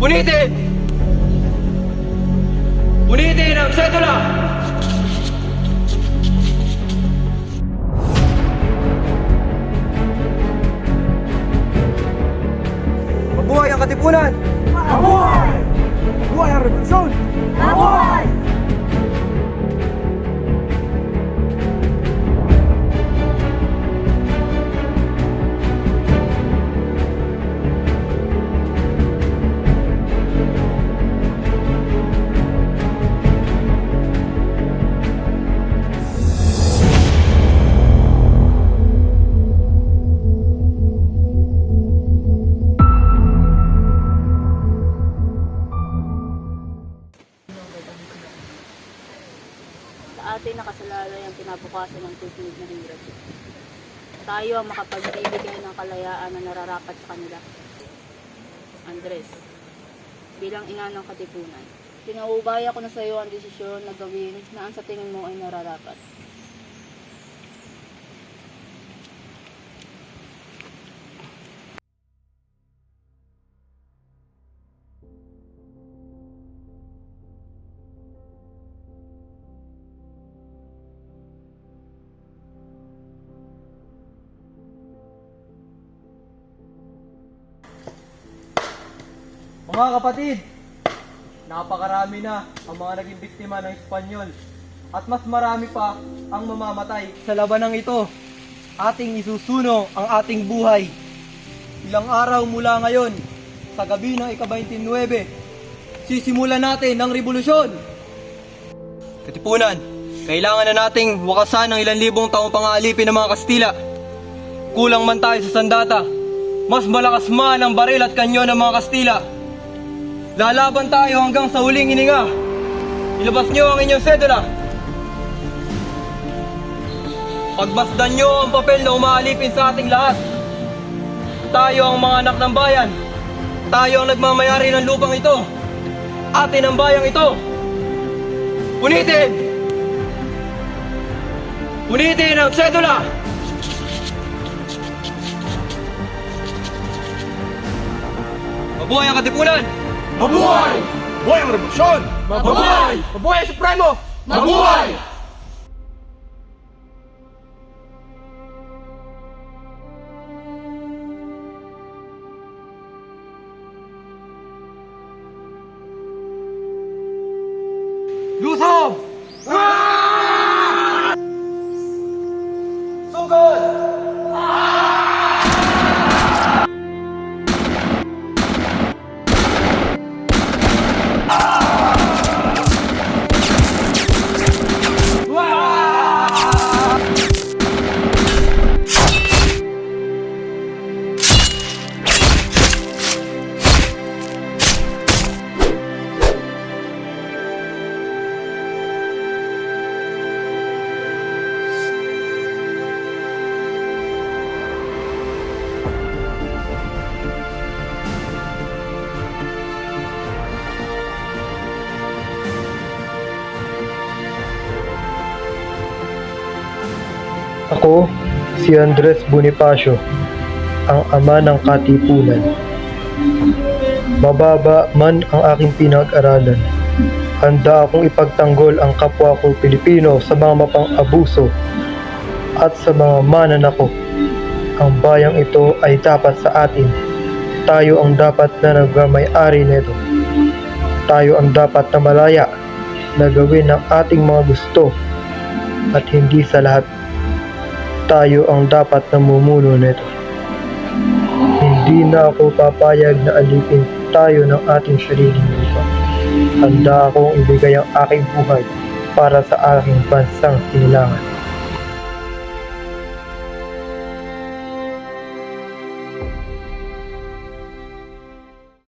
Unitin! Unitin ang sedula! Nakasalalay ang kinabukasan ng tutunod na hirap. Tayo ang makapagbibigay ng kalayaan na nararapat sa kanila. Andres, bilang ina ng katipunan, pinaubaya ko na sa iyo ang desisyon na gawin na ang sa tingin mo ay nararapat. Mga kapatid, napakarami na ang mga naging biktima ng Espanyol at mas marami pa ang mamamatay. Sa labanang ito, ating isusuno ang ating buhay. Ilang araw mula ngayon, sa gabi ng ika-29, sisimulan natin ang revolusyon. Katipunan, kailangan na nating wakasan ang ilang libong taong pangaalipin ng mga Kastila. Kulang man tayo sa sandata, mas malakas man ang baril at kanyo ng mga Kastila. Lalaban tayo hanggang sa huling hininga. Ilabas nyo ang inyong sedula. Pagbasdan nyo ang papel na umaalipin sa ating lahat. Tayo ang mga anak ng bayan. Tayo ang nagmamayari ng lupang ito. Atin ang bayang ito. Unitin! Unitin ang sedula! Mabuhay ang katipunan! Mabuhay! Mabuhay ang revolusyon! Mabuhay! Mabuhay ang Supremo! Mabuhay! Ako, si Andres Bonifacio, ang ama ng katipunan. Mababa man ang aking pinag-aralan. Handa akong ipagtanggol ang kapwa ko Pilipino sa mga mapang-abuso at sa mga mananako. Ang bayang ito ay dapat sa atin. Tayo ang dapat na nagmamay-ari nito. Tayo ang dapat na malaya na gawin ang ating mga gusto at hindi sa lahat tayo ang dapat namumuno nito. Hindi na ako papayag na alipin tayo ng ating sariling lupa. Handa akong ibigay ang aking buhay para sa aking bansang kailangan.